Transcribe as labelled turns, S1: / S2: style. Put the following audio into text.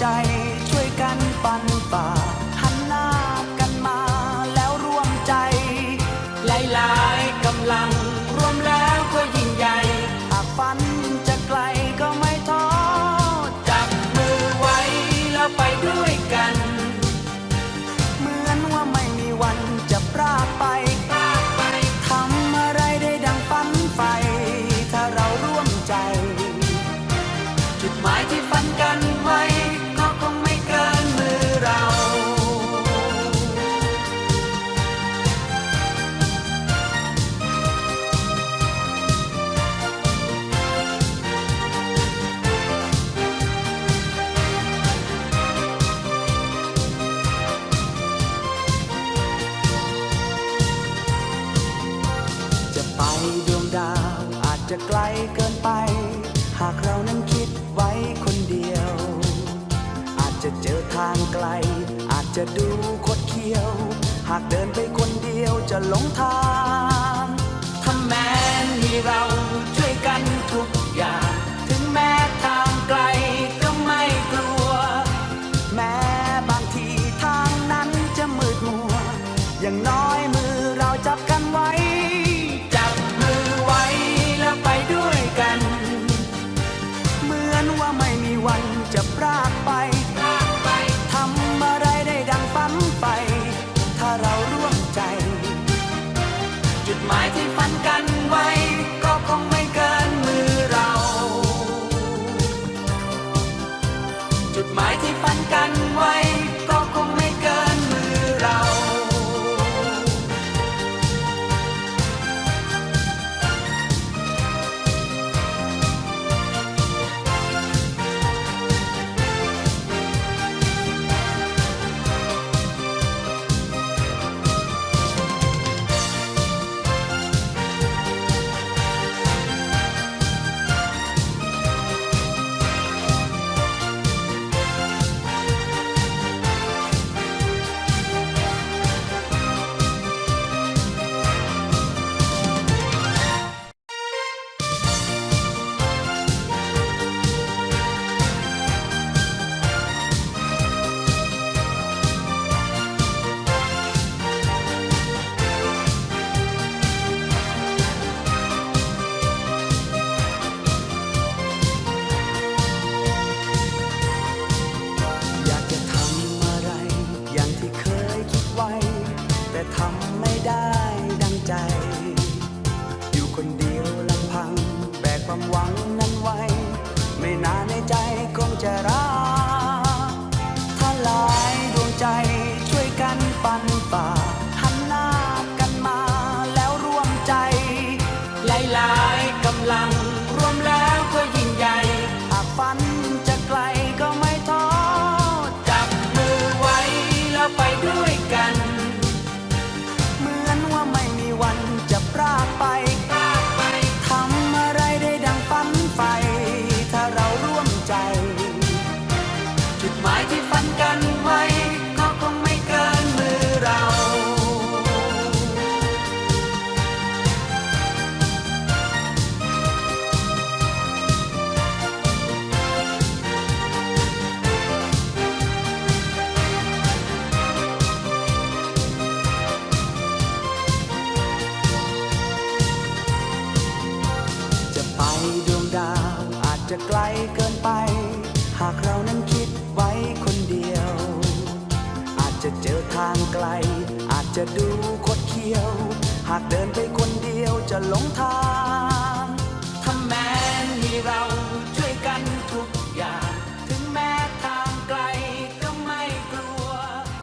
S1: ใจช่วยกันปันป่าหันหน้ากันมาแล้วร่วมใจ หลายๆกำลังรวมแล้วก็ยิ่งใหญ่หากฝันจะไกลก็ไม่ท้อจับมือไว้แล้วไปด้วยกัน เหมือนว่าไม่มีวัน จะไกลเกินไป หากเรานั้นคิดไว้คนเดียว อาจจะเจอทางไกล อาจจะดูคดเคี้ยว หากเดินไปคนเดียวจะหลงทาง ไกลเกินไป หากเรานั้นคิดไว้คนเดียว อาจจะเจอทางไกล อาจจะดูคดเคี้ยว หากเดินไปคนเดียวจะหลงทาง